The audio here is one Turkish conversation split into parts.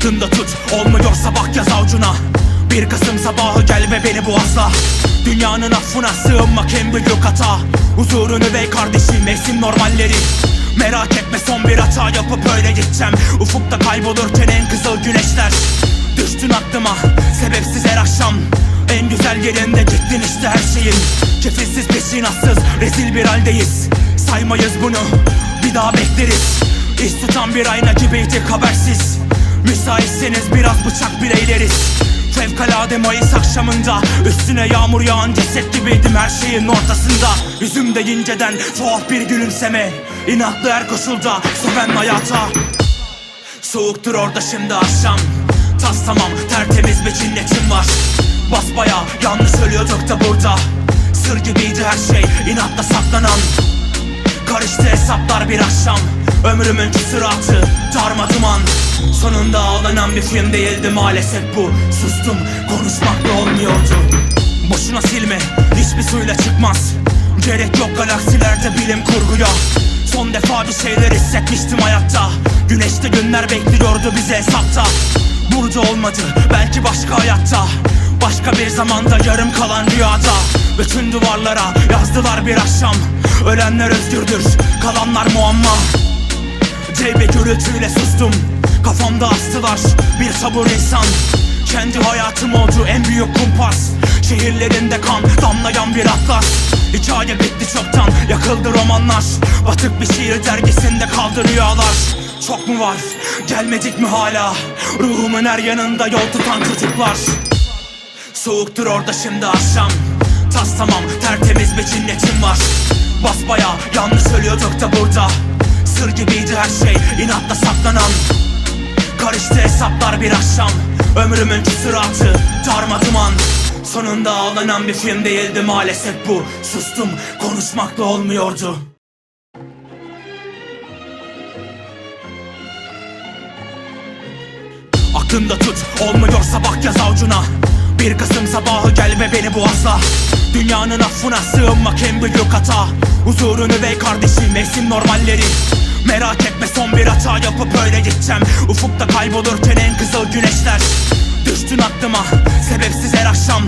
Aklında tut. Olmuyorsa bak yaz avucuna. Bir Kasım sabahı gel ve beni boğazla Dünyanın affına sığınmak en büyük hata. Huzurunu ve kardeşim mevsim normalleri. Merak etme son bir hata yapıp öyle gideceğim. Ufukta kaybolurken en kızıl güneşler. Düştün aklıma sebepsiz her akşam. En güzel yerinde gittin işte her şeyin. Kefilsiz peşinatsız rezil bir haldeyiz. Saymayız bunu bir daha bekleriz. İz tutan bir ayna gibiydik habersiz Müsaitseniz biraz bıçak bile eğleriz Fevkalade Mayıs akşamında Üstüne yağmur yağan ceset gibiydim her şeyin ortasında. Yüzümde inceden tuhaf bir gülümseme. İnatlı her koşulda söven hayata. Soğuktur orada şimdi akşam. Tas tamam tertemiz bir cinnetim var. Basbaya yanlış ölüyorduk da burada. Sır gibiydi her şey inatla saklanan. Karıştı hesaplar bir akşam. Ömrümün küsuratı darma duman Sonunda ağlanan bir film değildi maalesef bu. Sustum konuşmakla olmuyordu. Boşuna silme hiçbir suyla çıkmaz. Gerek yok galaksilerde bilim kurguya. Son defa bir şeyler hissetmiştim hayatta. Güneşte günler bekliyordu bize hesapta. Burada olmadı belki başka hayatta. Başka bir zamanda yarım kalan rüyada. Bütün duvarlara yazdılar bir akşam. Ölenler özgürdür kalanlar muamma. Bir gürültüyle sustum Kafamda astılar bir sabır insan. Kendi hayatım oldu en büyük kumpas. Şehirlerinde kan damlayan bir atlas. Hikaye bitti çoktan yakıldı romanlar. Batık bir şiir dergisinde kaldı rüyalar. Çok mu var gelmedik mi hala? Ruhumun her yanında yol tutan çocuklar. Soğuktur orada şimdi akşam. Tas tamam tertemiz bir cinnetim var. Basbaya yanlış ölüyorduk da burada. Sır gibiydi her şey inatla saklanan Karıştı hesaplar bir akşam. Ömrümün küsuratı darma duman. Sonunda ağlanan bir film değildi maalesef bu. Sustum konuşmakla olmuyordu. Aklında tut olmuyorsa bak yaz avucuna. Bir Kasım sabahı gel ve beni boğazla Dünyanın affına sığınmak en büyük hata. Huzurunu ve kardeşim mevsim normalleri Merak etme son bir hata yapıp öyle gideceğim. Ufukta kaybolurken en kızıl güneşler Düştün aklıma. Sebepsiz her akşam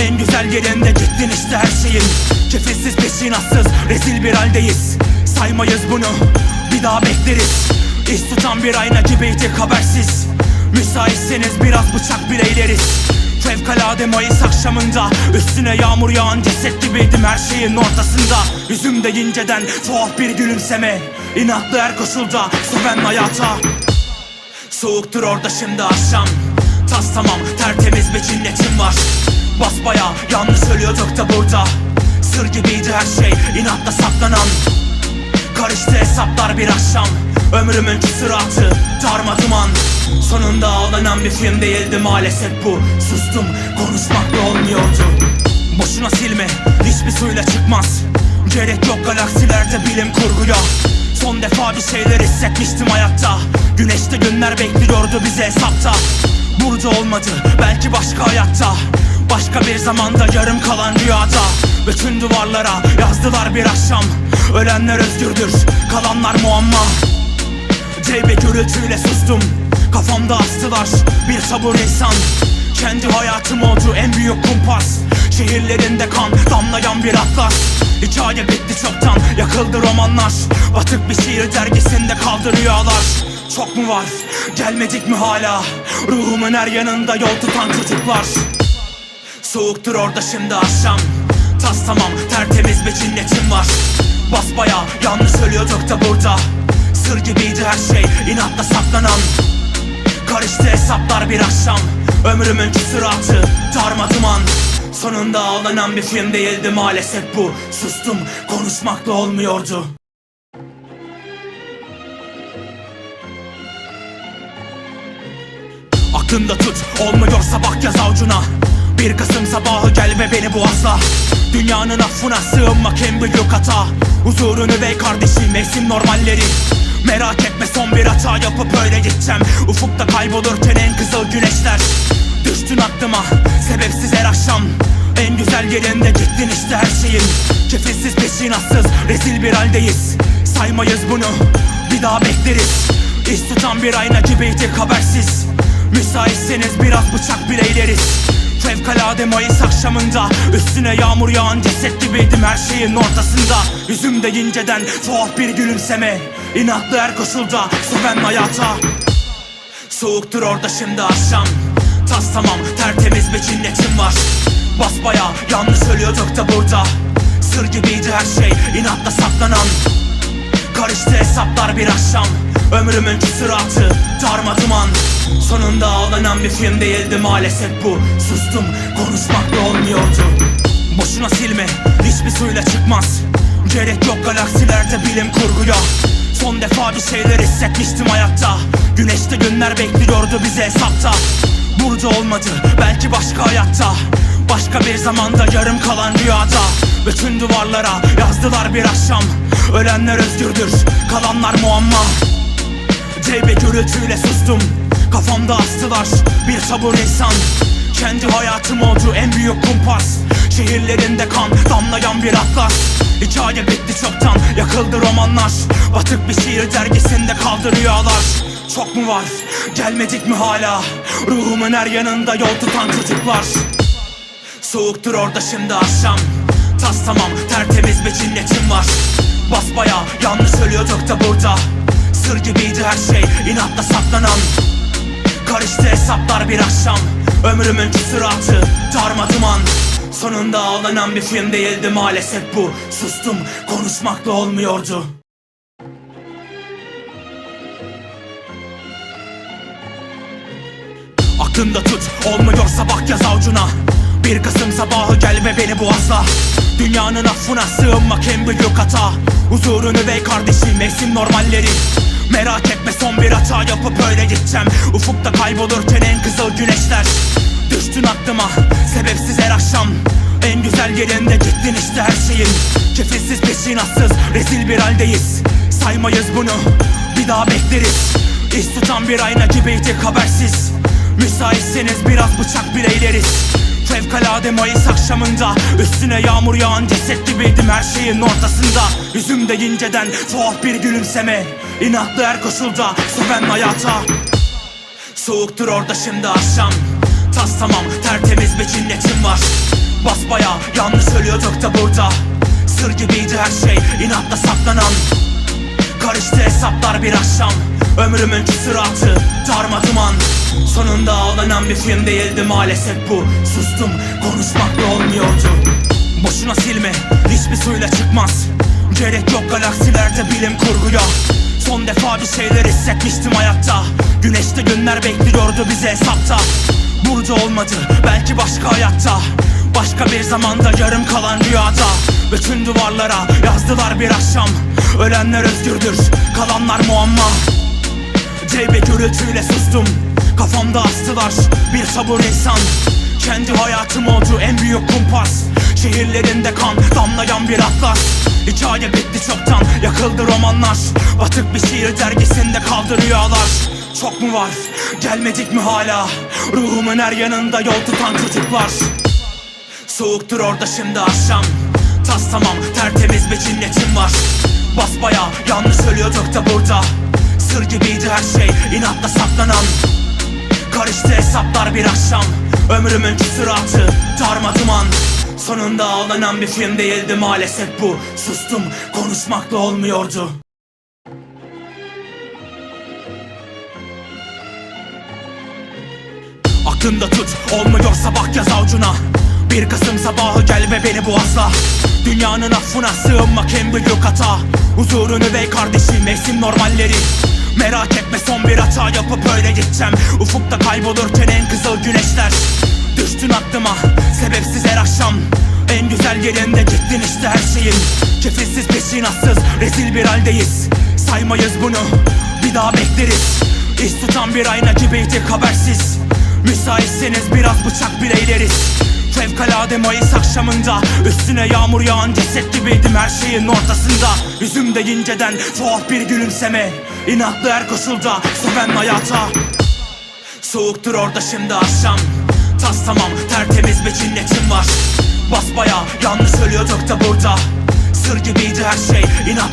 En güzel yerinde gittin işte her şeyin. Kefilsiz peşinatsız rezil bir haldeyiz. Saymayız bunu bir daha bekleriz. İz tutan bir ayna gibiydik habersiz. Müsaitseniz biraz bıçak bile eğleriz Fevkalade Mayıs akşamında Üstüne yağmur yağan ceset gibiydim her şeyin ortasında. Yüzümde inceden tuhaf bir gülümseme İnatlı her koşulda söven hayata. Soğuktur orada şimdi akşam. Tas tamam tertemiz bir cinnetim var. Basbaya yanlış ölüyorduk da burada. Sır gibiydi her şey inatla saklanan. Karıştı hesaplar bir akşam. Ömrümün küsuratı darma duman. Sonunda ağlanan bir film değildi maalesef bu. Sustum konuşmakla olmuyordu. Boşuna silme hiçbir suyla çıkmaz. Gerek yok galaksilerde bilim kurguya Son defa bir şeyler hissetmiştim hayatta. Güneşte günler bekliyordu bize hesapta. Burada olmadı belki başka hayatta. Başka bir zamanda yarım kalan rüyada. Bütün duvarlara yazdılar bir akşam. Ölenler özgürdür kalanlar muamma. Bir gürültüyle sustum. Kafamda astılar bir sabır insan. Kendi hayatım oldu en büyük kumpas Şehirlerinde kan damlayan bir atlas. Hikaye bitti çoktan yakıldı romanlar. Batık bir şiir dergisinde kaldı rüyalar. Çok mu var gelmedik mi hala? Ruhumun her yanında yol tutan çocuklar. Soğuktur orada şimdi akşam. Tas tamam tertemiz bir cinnetim var. Basbaya yanlış ölüyorduk da burada. Sır gibiydi her şey inatla saklanan. Karıştı hesaplar bir akşam. Ömrümün küsuratı darma duman Sonunda ağlanan bir film değildi maalesef bu. Sustum konuşmakla olmuyordu. Aklında tut olmuyorsa bak yaz avucuna. Bir Kasım sabahı gel ve beni boğazla Dünyanın affına sığınmak en büyük hata. Huzurunu ve kardeşim mevsim normalleri. Merak etme son bir hata yapıp öyle gideceğim. Ufukta kaybolurken en kızıl güneşler Düştün aklıma sebepsiz her akşam. En güzel yerinde gittin işte her şeyin. Kefilsiz peşinatsız rezil bir haldeyiz. Saymayız bunu bir daha bekleriz. İz tutan bir ayna gibiydik habersiz. Müsaitseniz biraz bıçak bile ileriz. Fevkalade Mayıs akşamında Üstüne yağmur yağan ceset gibiydim her şeyin ortasında. Yüzümde inceden tuhaf bir gülümseme. İnatlı her koşulda seven hayata. Soğuktur orada şimdi akşam Tas tamam. Tertemiz bir cinnetim var. Basbaya yanlış ölüyorduk da burada. Sır gibiydi her şey inatla saklanan. Karıştı hesaplar bir akşam. Ömrümün küsuratı darma duman. Sonunda ağlanan bir film değildi maalesef bu. Sustum konuşmakla olmuyordu. Boşuna silme hiçbir suyla çıkmaz. Gerek yok galaksilerde bilim kurguya. Son defa bir şeyler hissetmiştim hayatta. Güneşte günler bekliyordu bize hesapta Burada olmadı belki başka hayatta. Başka bir zamanda yarım kalan rüyada. Bütün duvarlara yazdılar bir akşam. Ölenler özgürdür kalanlar muamma. Ceybe gürültüyle sustum Kafamda astılar bir sabır insan. Kendi hayatım oldu en büyük kumpas. Şehirlerinde kan damlayan bir atlas. Hikaye bitti çoktan yakıldı romanlar. Batık bir şiir dergisinde kaldı rüyalar Çok mu var? Gelmedik mi hala? Ruhumun her yanında yol tutan çocuklar. Soğuktur orada şimdi akşam. Tas tamam tertemiz bir cinnetim var. Basbaya yanlış ölüyorduk da burada. Sır gibiydi her şey inatla saklanan. Karıştı hesaplar bir akşam. Ömrümün küsuratı darma duman. Sonunda ağlanan bir film değildi maalesef bu. Sustum konuşmakla olmuyordu Aklında tut. Olmuyorsa bak yaz avucuna. Bir Kasım sabahı gel ve beni boğazla Dünyanın affına sığınmak en büyük hata? Huzurunu ve kardeşim mevsim normalleri. Merak etme son bir hata yapıp öyle gideceğim. Ufukta kaybolurken en kızıl güneşler. Düştün aklıma sebepsiz her akşam. En güzel yerinde gittin işte her şeyin. Kefilsiz peşinatsız rezil bir haldeyiz. Saymayız bunu bir daha bekleriz. İz tutan bir ayna gibiydik habersiz Müsaitseniz biraz bıçak bile ileriz Fevkalade Mayıs akşamında Üstüne yağmur yağan ceset gibiydim her şeyin ortasında. Yüzümde inceden tuhaf bir gülümseme. İnatlı her koşulda seven hayata. Soğuktur orada şimdi akşam. Tas tamam tertemiz bir cinnetim var. Basbaya yanlış ölüyorduk da burada. Sır gibiydi her şey inatla saklanan. Karıştı hesaplar bir akşam. Ömrümün küsuratı darma duman Sonunda ağlanan bir film değildi maalesef bu. Sustum konuşmakla olmuyordu. Boşuna silme hiçbir suyla çıkmaz. Gerek yok galaksilerde bilim kurguya. Son defa bir şeyler hissetmiştim hayatta. Güneşte günler bekliyordu bize hesapta. Burada olmadı belki başka hayatta. Başka bir zamanda yarım kalan rüyada. Bütün duvarlara yazdılar bir akşam. Ölenler özgürdür kalanlar muamma. Ceybe gürültüyle sustum Kafamda astılar. Bir sabır insan. Kendi hayatım oldu en büyük kumpas. Şehirlerinde kan damlayan bir atlas. Hikaye bitti çoktan yakıldı romanlar. Batık bir şiir dergisinde kaldı rüyalar. Çok mu var? Gelmedik mi hala? Ruhumun her yanında yol tutan çocuklar. Soğuktur orada şimdi akşam. Tas tamam tertemiz bir cinnetim var. Basbaya yanlış ölüyorduk da burada. Sır gibiydi her şey inatla saklanan Karıştı hesaplar bir akşam. Ömrümün küsuratı darma duman. Sonunda ağlanan bir film değildi maalesef bu. Sustum konuşmakla olmuyordu. Aklında tut olmuyorsa bak yaz avucuna. Bir Kasım sabahı gel ve beni boğazla Dünyanın affına sığınmak en büyük hata. Huzurunu ve kardeşim mevsim normalleri Merak etme son bir hata yapıp öyle gideceğim. Ufukta kaybolurken en kızıl güneşler Düştün aklıma. Sebepsiz her akşam En güzel yerinde gittin işte her şeyin. Kefilsiz peşinatsız rezil bir haldeyiz. Saymayız bunu bir daha bekleriz. İz tutan bir ayna gibiydik habersiz. Müsaitseniz biraz bıçak bile ileriz. Fevkalade Mayıs akşamında Üstüne yağmur yağan ceset gibiydim her şeyin ortasında. Yüzümde inceden tuhaf bir gülümseme İnatlı her koşulda seven hayata. Soğuktur orada şimdi akşam. Tas tamam tertemiz bir cinnetim var. Basbaya yanlış ölüyorduk da burada. Sır gibiydi her şey inat